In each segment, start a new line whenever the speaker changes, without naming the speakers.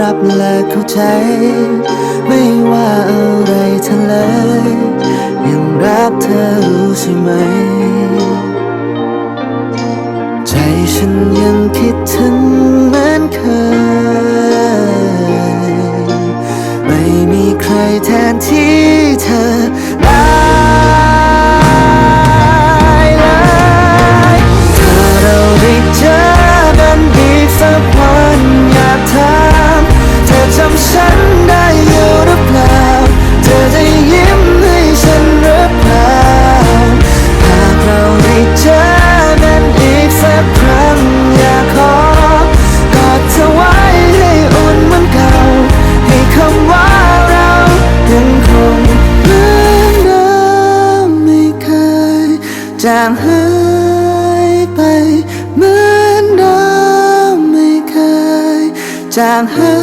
รับและเข้าใจ ไม่ว่าอะไรเธอเลย ยังรักเธอรู้ใช่ไหม ใจฉันยังคิดถึงเหมือนเคย ไม่มีใครแทนที่างหายไปเหมือนเดิมไม่เคยจางหา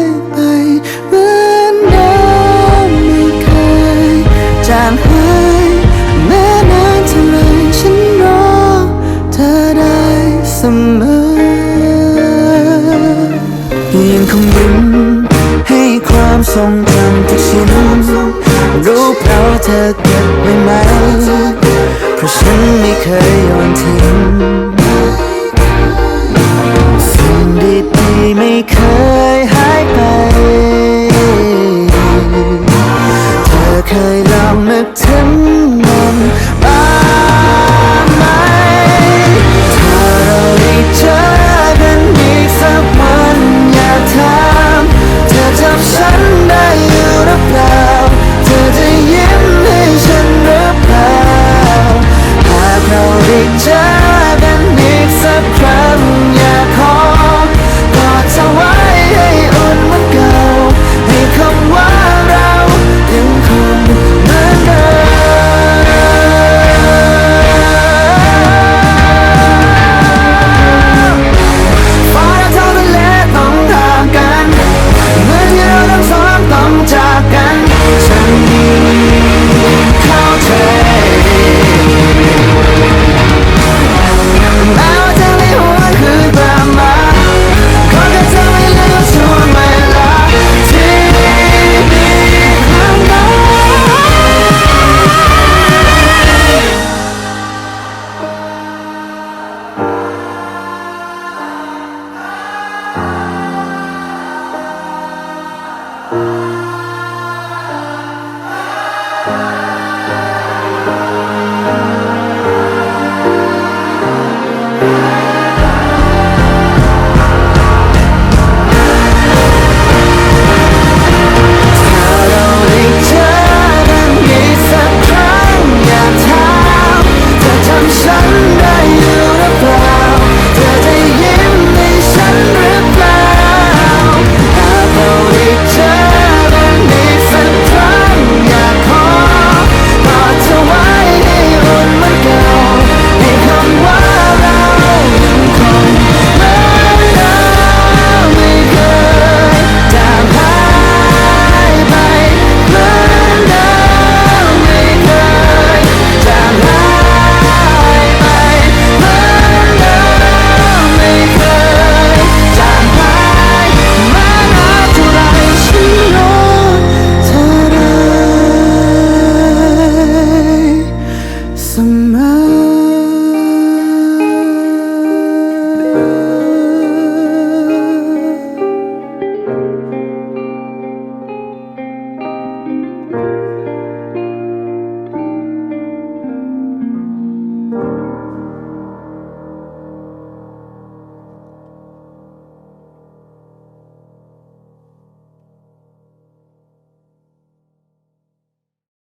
ยไปเหมือนเดิมไม่เคยจางหายแม้นานเท่าไรฉันรอเธอได้เสมอยังคงยิ้มให้ความทรงจำทุกชิ้นรู้เราเธอเก็บไว้ไหม เพราะฉัน